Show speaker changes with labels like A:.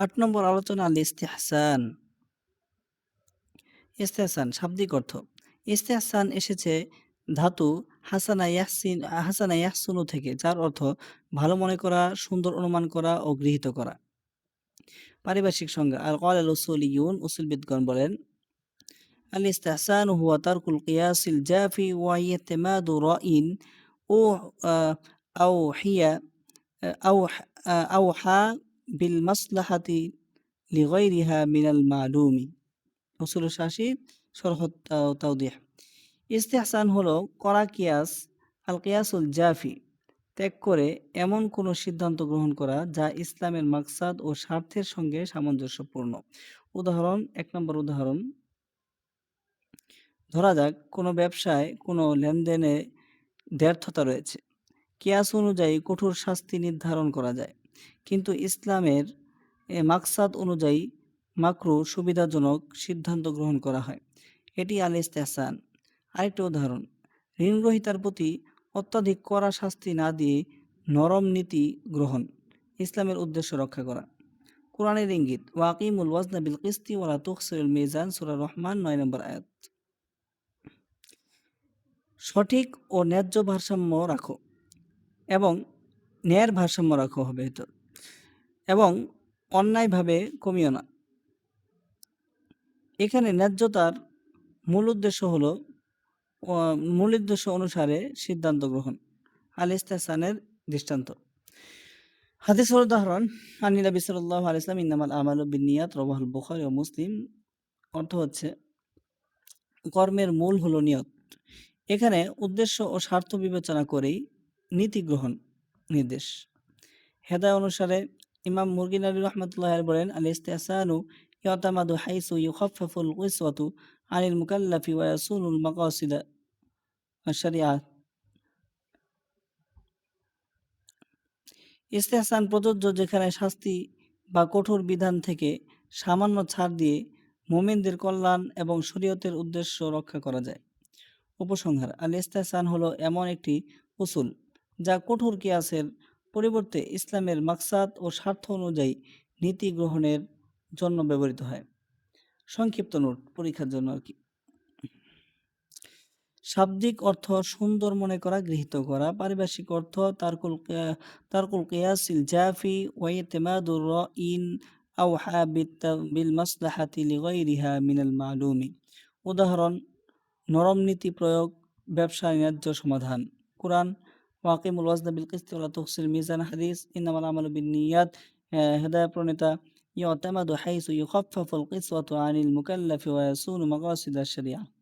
A: আট নম্বর আলোচনা আল ইস্তেহসান। ইস্তেহসান শাব্দিক অর্থ। ইস্তেহসান এসেছে ধাতু হাসানা ইয়াহসিন, হাসানা ইয়াহসুনু থেকে, যার অর্থ ভালো মনে করা, সুন্দর অনুমান করা ও গৃহীত করা। পারিভাষিক সংজ্ঞা, আল কল আল উসুলিউন উসুলবিদগণ বলেন, আল ইস্তেহসান হুয়া তারকুল কিয়াসিল জাফি ওয়া ইতিমাদু রাইন ও আউ হিয়া আউ আও হা বিল মাসলাহাতি লিগাইরিহা মিনাল মালুমি। উসুল শাসি সরহ তাওদিহ। ইস্তেহসান হলো করা কিয়াস, আল কিয়াসুল জাফি, ত্যাগ করে এমন কোনো সিদ্ধান্ত গ্রহণ করা যা ইসলামের মাকসাদ ও স্বার্থের সঙ্গে সামঞ্জস্যপূর্ণ। উদাহরণ, এক নম্বর উদাহরণ। ধরা যাক, কোনো ব্যবসায় কোনো লেনদেনে ব্যর্থতা রয়েছে। কিয়াস অনুযায়ী কঠোর শাস্তি নির্ধারণ করা যায়। কিন্তু ইসলামের মাকসাদ অনুযায়ী মাকরু সুবিধাজনক সিদ্ধান্ত গ্রহণ করা হয়। এটি আল ইস্তেহসান আরেকটি উদাহরণ, ঋণগ্রহিতার প্রতি অত্যাধিক কড়া শাস্তি না দিয়ে নরম নীতি গ্রহণ, ইসলামের উদ্দেশ্য রক্ষা করা। কোরআনের ইঙ্গিত, ওয়াকিমুল ওয়াজনা বিল কিস্তি ওয়ালা তুখসিরুল মিজান, সূরা রহমান, নয় নম্বর আয়াত। সঠিক ও ন্যায্য ভারসাম্য রাখো এবং ন্যায়ের ভারসাম্য রাখো হবে তো। এবং অন্যায়ভাবে কমিও না। এখানে ন্যায্যতার মূল উদ্দেশ্য হলো মূল উদ্দেশ্য অনুসারে সিদ্ধান্ত গ্রহণ। আল ইস্তাসানের দৃষ্টান্ত। হাদিসের উদাহরণ আনিলা বিসাল্লাহ আলাইসলাম ইন্নামাল আমাল বিনিয়াত রবাহুল বুখারি ও মুসলিম। অর্থ হচ্ছে, কর্মের মূল হলো নিয়ত। এখানে উদ্দেশ্য ও স্বার্থ বিবেচনা করেই নীতি গ্রহণ। নির্দেশ। হেদায় অনুসারে ইমাম মুরগিন আলী রহমতুল্লাহ বলেন আল ইস্তেসানু ইয়াতামাদু হাইসু ইউখাফাফুল কুসওয়াতু আনিল মুকাল্লাফি ওয়া ইয়াসুনুল মাকাসিদা ইস্তেহসান প্রযোজ্য যেখানে শাস্তি বা কঠোর বিধান থেকে সামান্য ছাড় দিয়ে মোমেনদের কল্যাণ এবং শরীয়তের উদ্দেশ্য রক্ষা করা যায়। উপসংহার আল ইস্তেহসান হলো এমন একটি উসুল যা কঠোর কিয়াসের পরিবর্তে ইসলামের মাকসাদ ও স্বার্থ অনুযায়ী নীতি গ্রহণের জন্য ব্যবহৃত হয়। সংক্ষিপ্ত নোট, পরীক্ষার জন্য আর কি। শাব্দিক অর্থ সুন্দর মনে করা, গৃহীত করা। পারিভাষিক অর্থ তারকুল তারকুল কিয়াসিল জাফি ওয়াইতেমাদুর ইন উদাহরণ, নরম নীতি প্রয়োগ ব্যবসা ন্যায্য সমাধান। কোরআন واقيموا الوزن بالقسط ولا تخسر الميزان حديث إنما العمل بالنيات. آه، هداية برونيتا يعتمد حيث يخفف القسوة عن المكلف ويصون مقاصد الشريعة.